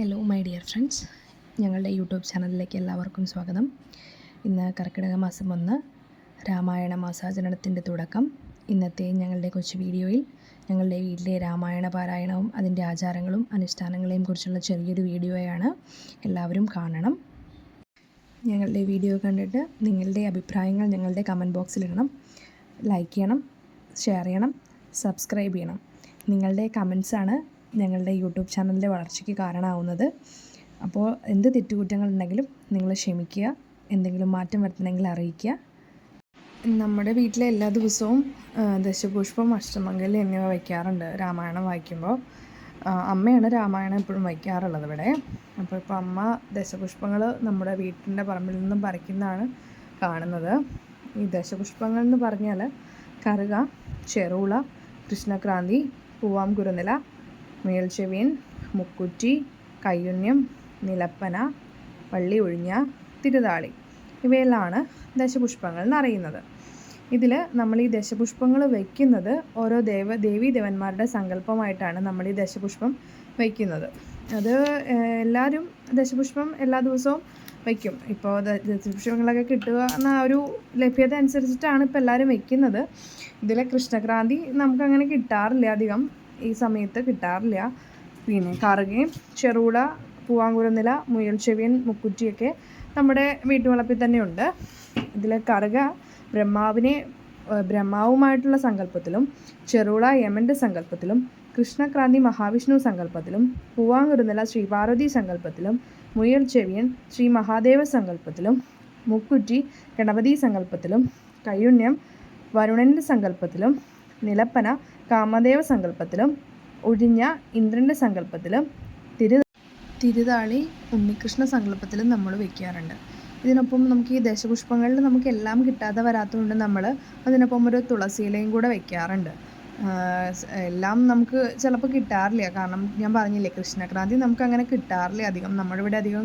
Hello my dear friends ഞങ്ങളുടെ YouTube ചാനലിലേക്ക് എല്ലാവർക്കും സ്വാഗതം. ഇന്ന് കർക്കിടക മാസം ഒന്ന് രാമായണ മാസാചരണത്തിന്റെ തുടക്കം. ഇന്നത്തെ ഞങ്ങളുടെ കൊച്ചു വീഡിയോയിൽ ഞങ്ങളുടെ വീട്ടിലെ രാമായണ പാരായണവും അതിന്റെ ആചാരങ്ങളും അനുഷ്ഠാനങ്ങളെയും കുറിച്ചുള്ള ചെറിയൊരു വീഡിയോയാണ് എല്ലാവരും കാണണം. ഞങ്ങളുടെ വീഡിയോ കണ്ടിട്ട് നിങ്ങളുടെ അഭിപ്രായങ്ങൾ ഞങ്ങളുടെ കമന്റ് ബോക്സിലിടണം ലൈക്ക് ചെയ്യണം ഷെയർ ചെയ്യണം സബ്സ്ക്രൈബ് ചെയ്യണം. നിങ്ങളുടെ കമൻസാണ് ഞങ്ങളുടെ യൂട്യൂബ് ചാനലിന്റെ വളർച്ചയ്ക്ക് കാരണമാവുന്നത്. അപ്പോൾ എന്ത് തെറ്റുകുറ്റങ്ങളുണ്ടെങ്കിലും നിങ്ങൾ ക്ഷമിക്കുക. എന്തെങ്കിലും മാറ്റം വരുത്തണമെങ്കിൽ അറിയിക്കുക. നമ്മുടെ വീട്ടിലെ എല്ലാ ദിവസവും ദശപുഷ്പം അഷ്ടമംഗലി എന്നിവ വയ്ക്കാറുണ്ട്. രാമായണം വായിക്കുമ്പോൾ. അമ്മയാണ് രാമായണം എപ്പോഴും വയ്ക്കാറുള്ളത് ഇവിടെ. അപ്പോൾ ഇപ്പോൾ അമ്മ ദശപുഷ്പങ്ങൾ നമ്മുടെ വീട്ടിന്റെ പറമ്പിൽ നിന്നും പറിക്കുന്നതാണ് കാണുന്നത്. ഈ ദശപുഷ്പങ്ങൾ എന്ന് പറഞ്ഞാൽ കറുക ചെറുള കൃഷ്ണക്രാന്തി പൂവാം കുരുനില മേൽച്ചെവിയൻ മുക്കുറ്റി കയ്യുണ്യം നിലപ്പന പള്ളി ഒഴിഞ്ഞ തിരുതാളി. ഇവയെല്ലാമാണ് ദശപുഷ്പങ്ങൾ എന്നറിയുന്നത്. ഇതിൽ നമ്മൾ ഈ ദശപുഷ്പങ്ങൾ വയ്ക്കുന്നത് ഓരോ ദേവ ദേവീ ദേവന്മാരുടെ സങ്കല്പമായിട്ടാണ് നമ്മൾ ഈ ദശപുഷ്പം വയ്ക്കുന്നത് അത് എല്ലാവരും ദശപുഷ്പം എല്ലാ ദിവസവും വയ്ക്കും ഇപ്പോൾ ദശപുഷ്പങ്ങളൊക്കെ കിട്ടുക എന്ന ഒരു ലഭ്യത അനുസരിച്ചിട്ടാണ് ഇപ്പോൾ എല്ലാവരും വയ്ക്കുന്നത് ഇതിലെ കൃഷ്ണക്രാന്തി നമുക്കങ്ങനെ കിട്ടാറില്ല അധികം. ഈ സമയത്ത് കിട്ടാറില്ല. പിന്നെ കറുകയും ചെറുകുട പൂവാങ്കുരനില മുയൽ ചെവിയൻ മുക്കുറ്റിയൊക്കെ നമ്മുടെ വീട്ടുവളപ്പിൽ തന്നെയുണ്ട്. ഇതിൽ കറുക ബ്രഹ്മാവിനെ ബ്രഹ്മാവുമായിട്ടുള്ള സങ്കല്പത്തിലും ചെറുള യമന്റെ സങ്കല്പത്തിലും കൃഷ്ണക്രാന്തി മഹാവിഷ്ണു സങ്കല്പത്തിലും പൂവാങ്കുരുനില ശ്രീപാർവതി സങ്കല്പത്തിലും മുയൽ ചെവിയൻ ശ്രീ മഹാദേവ സങ്കല്പത്തിലും മുക്കുറ്റി ഗണപതി സങ്കല്പത്തിലും കയ്യുണ്യം വരുണന്റെ സങ്കല്പത്തിലും നിലപ്പന കാമദേവ സങ്കല്പത്തിലും ഒഴിഞ്ഞ ഇന്ദ്രന്റെ സങ്കല്പത്തിലും തിരു തിരുതാളി ഉണ്ണികൃഷ്ണ സങ്കല്പത്തിലും നമ്മൾ വെക്കാറുണ്ട്. ഇതിനൊപ്പം നമുക്ക് ഈ ദശപുഷ്പങ്ങളിൽ നമുക്ക് എല്ലാം കിട്ടാതെ വരാത്തതുകൊണ്ട് നമ്മൾ അതിനൊപ്പം ഒരു തുളസിയിലയും കൂടെ വെക്കാറുണ്ട്. എല്ലാം നമുക്ക് ചിലപ്പോൾ കിട്ടാറില്ല. കാരണം ഞാൻ പറഞ്ഞില്ലേ കൃഷ്ണക്രാന്തി നമുക്ക് അങ്ങനെ കിട്ടാറില്ല അധികം. നമ്മുടെ ഇവിടെ അധികം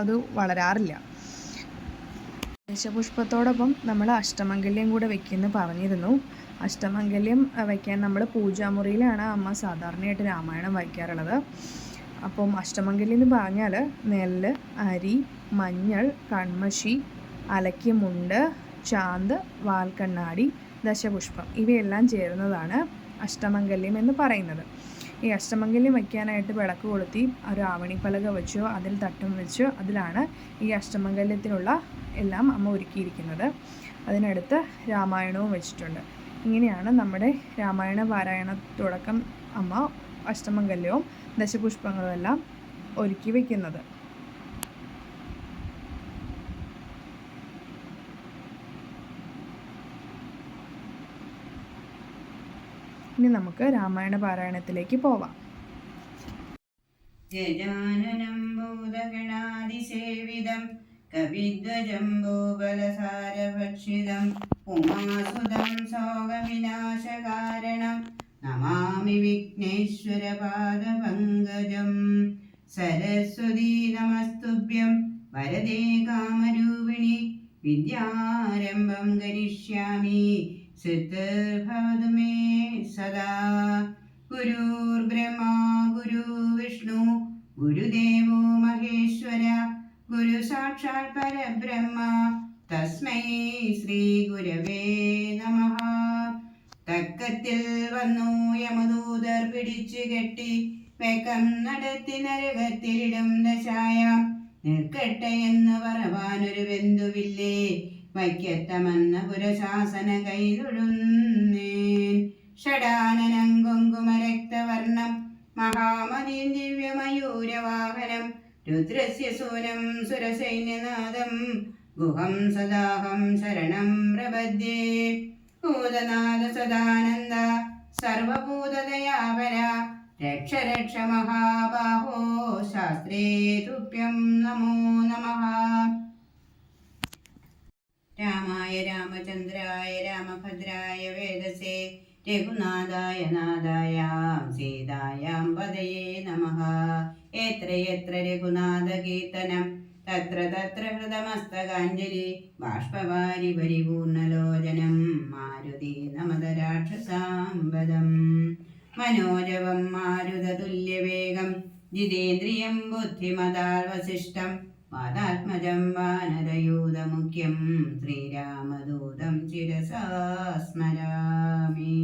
അത് വളരാറില്ല. ദശപുഷ്പത്തോടൊപ്പം നമ്മൾ അഷ്ടമംഗല്യം കൂടെ വെക്കുമെന്ന് പറഞ്ഞിരുന്നു. അഷ്ടമംഗല്യം വയ്ക്കാൻ നമ്മൾ പൂജാമുറിയിലാണ് അമ്മ സാധാരണയായിട്ട് രാമായണം വയ്ക്കാറുള്ളത്. അപ്പം അഷ്ടമംഗല്യം എന്ന് പറഞ്ഞാൽ നെല്ല് അരി മഞ്ഞൾ കൺമഷി അലക്കിയ മുണ്ട് ചാന്ത് വാൽക്കണ്ണാടി ദശപുഷ്പം ഇവയെല്ലാം ചേരുന്നതാണ് അഷ്ടമംഗല്യം എന്ന് പറയുന്നത്. ഈ അഷ്ടമംഗല്യം വയ്ക്കാനായിട്ട് വിളക്ക് കൊളുത്തി ഒരു ആവണിപ്പലക വെച്ചോ അതിൽ തട്ടം വെച്ചോ അതിലാണ് ഈ അഷ്ടമംഗല്യത്തിനുള്ള എല്ലാം അമ്മ ഒരുക്കിയിരിക്കുന്നത്. അതിനടുത്ത് രാമായണവും വെച്ചിട്ടുണ്ട്. ഇങ്ങനെയാണ് നമ്മുടെ രാമായണ പാരായണ തുടക്കം അമ്മ അഷ്ടമംഗല്യവും ദശപുഷ്പങ്ങളും എല്ലാം ഒരുക്കി വയ്ക്കുന്നത് ഇനി നമുക്ക് രാമായണ പാരായണത്തിലേക്ക് പോവാം. ഗജാനനം ഭൂതഗണാതിസേവിതം കവിദ്വജംബൂബലസാരഭക്ഷിതം ഉമാസുതം ശോകവിനാശകാരണം നമാമി വിഘ്നേശ്വരപാദപങ്കജം സരസ്വതീ നമസ്തുഭ്യം വരദേ കാമരൂപിണി വിദ്യാരംഭം കരിഷ്യാമി സിദ്ധർഭവതു മേ സദാ. ഗുരുർബ്രഹ്മ വന്നു യമദൂതർ പിടിച്ചു കെട്ടി വെക്കം നടത്തി നരകത്തിലിടും ദശായ. നിൽക്കട്ടെ എന്ന് പറവാനൊരു ബന്ധുവില്ലേ വൈക്കത്തമെന്ന പുരശാസന കൈതൊഴുന്നേൻ. ഷടാനനം കുങ്കുമരക്തവർണം മഹാമതി ദിവ്യമയൂരവാഹനം രുദ്രസ്യ സൂനം സുരസൈന്യനാദം ഗുഹം സദാഹം ശരണം പ്രപദ്യേ. ഭൂതനാഥ സദാനന്ദ സർവഭൂതദയാപര രക്ഷ രക്ഷ മഹാബാഹോ. ശാസ്ത്രേ തുഭ്യം നമോ നമ. രാമായ രാമചന്ദ്രായ രാമഭദ്രായ വേദസേ രഘുനാഥായ നാഥായാം സീതായാം പതയേ നമ. എത്ര എത്ര രഘുനാഥകീർത്തനം. തത്ര തത്ര ഹൃതമസ്തകാഞ്ജലി ബാഷ്പവാരി പരിപൂർണലോചനം മാരുതി നമത രാക്ഷസാംബദം. മനോജവം മാരുതതുല്യവേഗം ജിതേന്ദ്രിയം ബുദ്ധിമതാൽ വസിഷ്ഠം മാതാത്മജം വാനരയൂതമുഖ്യം ശ്രീരാമദൂതം ചിരസാ സ്മരാമി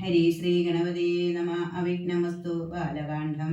ഹരി ശ്രീ ഗണപതി നമ. അവിഘ്നമസ്തു ബാലകാന്ഡം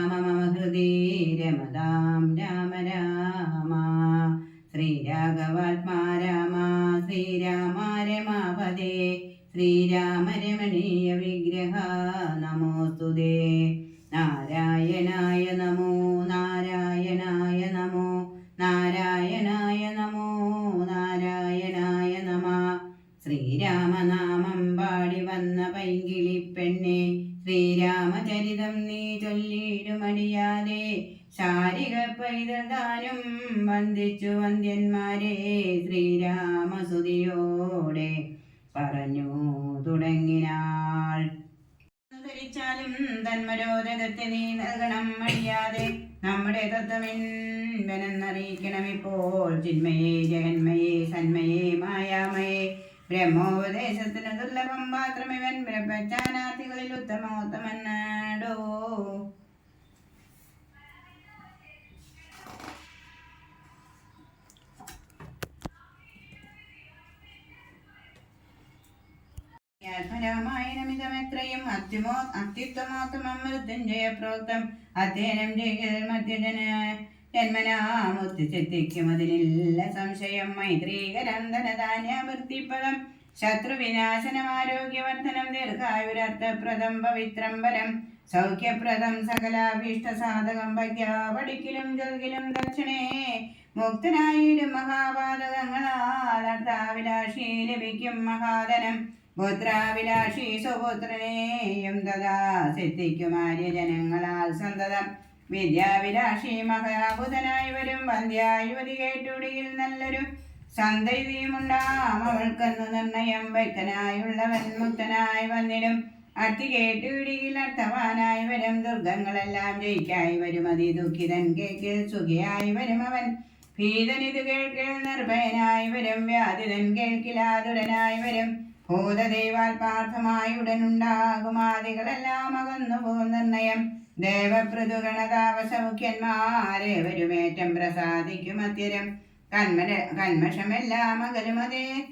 നാരായണായ നമോ നാരായണായ നമോ നാരായണായ നമോ നാരായണായ നമ. ശ്രീരാമനാമം പാടി വന്ന പൈങ്കിളി പെണ്ണെ ശ്രീരാമചരിതം നീ ചൊല്ലിടുമടിയാതെ ശാരിക പൈതൃദാനം വന്ദിച്ചു വന്ദ്യന്മാരെ ശ്രീരാമസുതിയോടെ പറഞ്ഞു തുടങ്ങിനാൾ. ധരിച്ചാലും തന്മരോദത്തെ നീ നൽകണം മടിയാതെ. നമ്മുടെ തത്വമെന്നറിയിക്കണം ഇപ്പോൾ ചിന്മയെ ജഗന്മയെ സന്മയെ മായാമയെ. ബ്രഹ്മോപദേശത്തിന് ദുർലഭം മാത്രമിവൻ ബ്രഹ്മജ്ഞാനാർത്ഥികളിൽ ഉത്തമോത്തമന്നടോ രാമായണമിതമെത്രയും അത്യുമോ അത്യുത്തമോത്തമം മൃത്യുഞ്ജയ പ്രോക്തം അധ്യയനം ചെയ്യൽ മധ്യജന. ജന്മനാമുത്തിച്ചെത്തിക്കും അതിനില്ല സംശയം. മൈത്രീകരം ധനധാന്യവൃത്തിപദം ശത്രുവിനാശനം ആരോഗ്യവർദ്ധനം ദീർഘായുരർത്ഥപ്രദം പവിത്രം പരം സൗഖ്യപ്രദം സകലാഭീഷ്ട സാധകം വൈദ്യാവടിക്കിലും ജൽകിലും ദക്ഷിണേ. മുക്തനായിടും മഹാപാതകങ്ങളാൽ അർത്ഥാവിലാഷി ലഭിക്കും മഹാധനം. പുത്രാവിലാഷി സുപുത്രനെയും തഥാ സിദ്ധിക്കുമാര്യ ജനങ്ങളാൽ സന്തതം. വിദ്യാവിലാഷി മഹാബുധനായി വരും. വന്ധ്യായുവതി കേട്ടുടിയിൽ നല്ലൊരു സന്തതിയുമുണ്ടാം. അവൾക്കെന്നു നിർണയം വ്യക്തനായുള്ളവൻ മുക്തനായി വന്നിടും. അത്തി കേട്ടുപിടിയിൽ അർത്ഥവാനായി വരും. ദുർഗങ്ങളെല്ലാം ജയിക്കായി വരും. അതി ദുഃഖിതൻ കേക്കിൽ സുഖിയായി വരും അവൻ. ഭീതനിത് കേൾക്കിൽ നിർഭയനായി വരും. വ്യാധിതൻ കേൾക്കിലാതുരനായി വരും. ഭൂതദൈവാത്മാർത്ഥമായി ഉടനുണ്ടാകും ആദികളെല്ലാം അകന്നു പോകും നിർണയം. ദേവപൃഥുഗണതാവസമുഖ്യന്മാരെ വരുമേറ്റം പ്രസാദിക്കും അത്യരം. കന്മര കന്മഷമെല്ലാം അകലുമതേ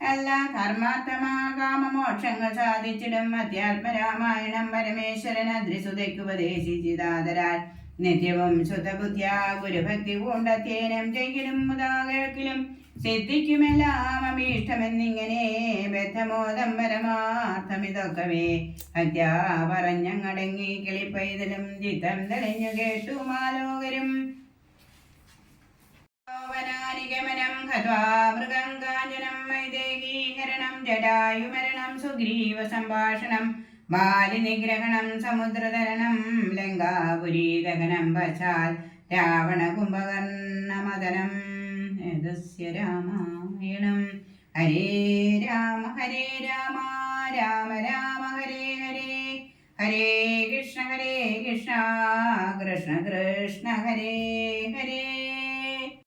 എല്ലാ കർമാർത്ഥമാകാമോക്ഷങ്ങൾ സാധിച്ചിടും. അധ്യാത്മരാമായണം പരമേശ്വരൻ അദ്രിസുതയ്ക്കുപദേശിച്ചിതാതരാൽ നിത്യവും ശുദ്ധബുദ്ധ്യാ ഗുരുഭക്തി പൂണ്ടത്യേനം ചെയ്യലും മുതാ കേൾക്കിലും സിദ്ധിക്കുമെല്ലാം അഭീഷ്ടമെന്നിങ്ങനെ ബദ്ധമോദം പരമാർത്ഥമിതൊക്കവേ. ഹത്യാ പറഞ്ഞങ്ങടങ്ങി കിളിപ്പൈതലും ചിത്തം തെളിഞ്ഞു കേട്ടു മാലോകരും ഗമനം ഹത്വാ മൃഗം കാഞ്ചനം വൈദേഹീകരണം ജടായുമരണം സുഗ്രീവ സംഭാഷണം ബാലിനിഗ്രഹണം സമുദ്രതരണം ലങ്കാപുരീദഹനം വശാൽ രാവണ കുംഭകർണമദനം ഏതസ്യ രാമായണം. ഹരേ രാമ ഹരേ രാമ രാമ രാമ ഹരേ ഹരേ. ഹരേ കൃഷ്ണ ഹരേ കൃഷ്ണ കൃഷ്ണ കൃഷ്ണ ഹരേ ഹരേ.